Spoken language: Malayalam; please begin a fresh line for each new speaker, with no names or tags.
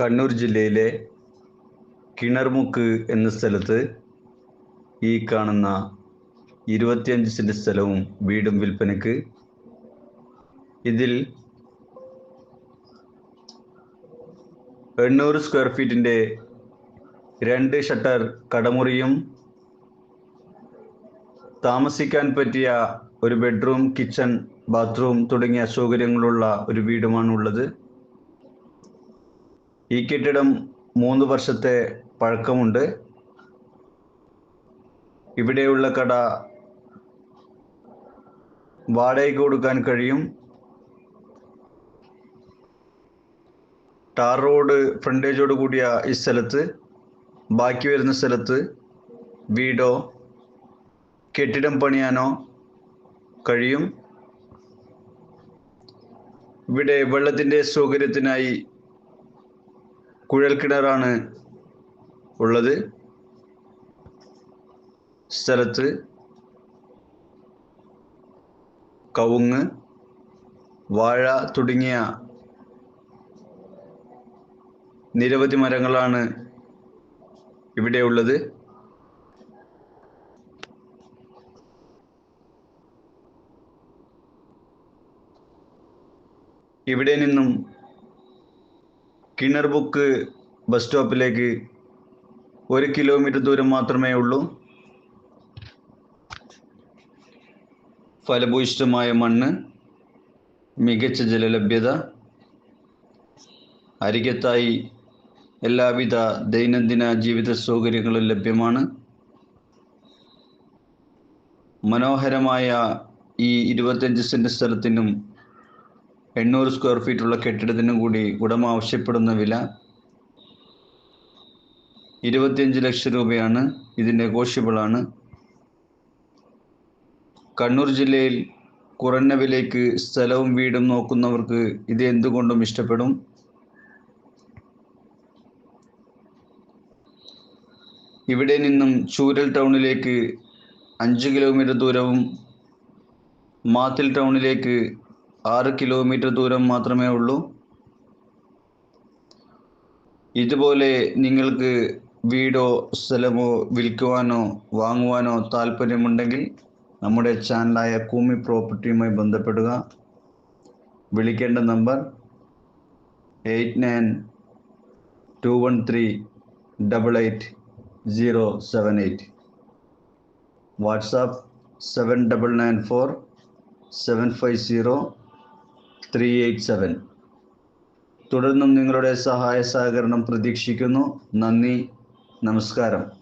കണ്ണൂർ ജില്ലയിലെ കിണർമുക്ക് എന്ന സ്ഥലത്ത് ഈ കാണുന്ന ഇരുപത്തിയഞ്ച് സെന്റ് സ്ഥലവും വീടും വിൽപ്പനയ്ക്ക് ഇതിൽ എണ്ണൂറ് സ്ക്വയർ ഫീറ്റിന്റെ രണ്ട് ഷട്ടർ കടമുറിയും താമസിക്കാൻ പറ്റിയ ഒരു ബെഡ്റൂം കിച്ചൺ ബാത്റൂം തുടങ്ങിയ സൗകര്യങ്ങളുള്ള ഒരു വീടുമാണ് ഉള്ളത് ഈ കെട്ടിടം മൂന്ന് വർഷത്തെ പഴക്കമുണ്ട്. ഇവിടെയുള്ള കട വാടകയ്ക്ക് കൊടുക്കാൻ കഴിയും. ടാർ റോഡ് ഫ്രണ്ടേജോട് കൂടിയ ഈ സ്ഥലത്ത് ബാക്കി വരുന്ന സ്ഥലത്ത് വീടോ കെട്ടിടം പണിയാനോ കഴിയും. ഇവിടെ വെള്ളത്തിന്റെ സൗകര്യത്തിനായി കുഴൽ കിണറാണ് ഉള്ളത്. സ്ഥലത്ത് കവുങ്ങ് വാഴ തുടങ്ങിയ നിരവധി മരങ്ങളാണ് ഇവിടെ ഉള്ളത്. ഇവിടെ നിന്നും കിണർ ബുക്ക് ബസ് സ്റ്റോപ്പിലേക്ക് ഒരു കിലോമീറ്റർ ദൂരം മാത്രമേ ഉള്ളൂ. ഫലഭൂയിഷ്ടമായ മണ്ണ് മികച്ച ജലലഭ്യത അരികത്തായി എല്ലാവിധ ദൈനംദിന ജീവിത സൗകര്യങ്ങളും ലഭ്യമാണ്. മനോഹരമായ ഈ ഇരുപത്തഞ്ച് സെന്റ് സ്ഥലത്തിനും എണ്ണൂറ് സ്ക്വയർ ഫീറ്റുള്ള കെട്ടിടത്തിനും കൂടി ഉടമ ആവശ്യപ്പെടുന്ന വില ഇരുപത്തിയഞ്ച് ലക്ഷം രൂപയാണ്. ഇത് നെഗോഷ്യബിളാണ് കണ്ണൂർ ജില്ലയിൽ കുറഞ്ഞ വിലയ്ക്ക് സ്ഥലവും വീടും നോക്കുന്നവർക്ക് ഇത് എന്തുകൊണ്ടും ഇഷ്ടപ്പെടും? ഇവിടെ നിന്നും ചൂരൽ ടൗണിലേക്ക് അഞ്ച് കിലോമീറ്റർ ദൂരവും മാത്തിൽ ടൗണിലേക്ക് ആറ് കിലോമീറ്റർ ദൂരം മാത്രമേ ഉള്ളൂ. ഇതുപോലെ നിങ്ങൾക്ക് വീടോ സ്ഥലമോ വിൽക്കുവാനോ വാങ്ങുവാനോ താല്പര്യമുണ്ടെങ്കിൽ നമ്മുടെ ചാനലായ കൂമി പ്രോപ്പർട്ടിയുമായി ബന്ധപ്പെടുക. വിളിക്കേണ്ട number eight nine two one three double eight zero seven eight. WhatsApp seven double nine four seven five zero three eight seven. തുടർന്നും നിങ്ങളുടെ സഹായ സഹകരണം പ്രതീക്ഷിക്കുന്നു. നന്ദി. നമസ്കാരം.